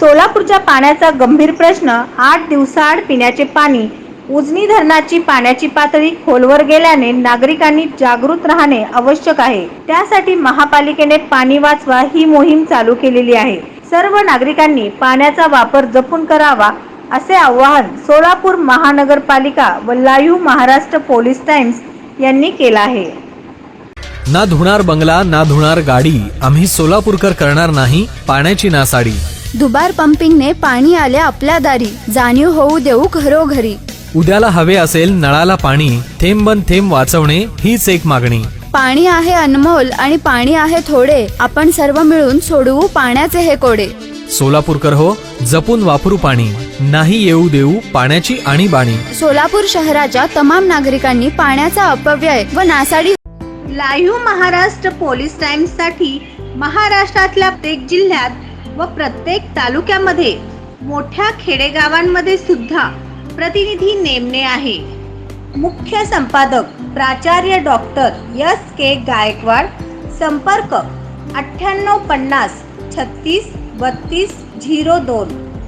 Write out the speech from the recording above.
सोलापूरच्या पाण्याचा गंभीर प्रश्न आठ दिवसाआड पिण्याचे पाणी उजनी धरणाची पाण्याची पातळी खोलवर गेल्याने नागरिकांनी जागृत राहणे आवश्यक आहे. त्यासाठी महापालिकेने पाणी वाचवा ही मोहीम चालू केलेली आहे. सर्व नागरिकांनी पाण्याचा वापर जपून करावा असे आवाहन सोलापूर महानगरपालिका व लाईव्ह महाराष्ट्र पोलीस टाइम्स यांनी केलं आहे. ना धुणार बंगला ना धुणार गाडी आम्ही सोलापूरकर करणार नाही पाण्याची नासाडी. दुबार पंपिंगने पाणी आले आपल्या दारी. जाणीव होऊ देऊ घरोघरी. उद्याला हवे असेल नळाला पाणी थेंब बन थेंब वाचवणे हीच एक मागणी. पाणी आहे अनमोल आणि पाणी आहे थोडे. आपण सर्व मिळून सोडवू पाण्याचे हे कोडे. सोलापूरकर हो जपून वापरू पाणी. नाही येऊ देऊ पाण्याची आणीबाणी सोलापूर शहराच्या तमाम नागरिकांनी पाण्याचा अपव्यय व नासाडी लाईव्ह महाराष्ट्र पोलीस टाइम्ससाठी महाराष्ट्रातल्या प्रत्येक जिल्ह्यात व प्रत्येक तालुक्यामध्ये मोठ्या खेडेगावांमध्ये सुद्धा प्रतिनिधी नेमणे आहे. मुख्य संपादक प्राचार्य डॉक्टर यस के गायकवाड संपर्क अठ्ठ्याण्णव पन्नास छत्तीस बत्तीस झिरो दोन.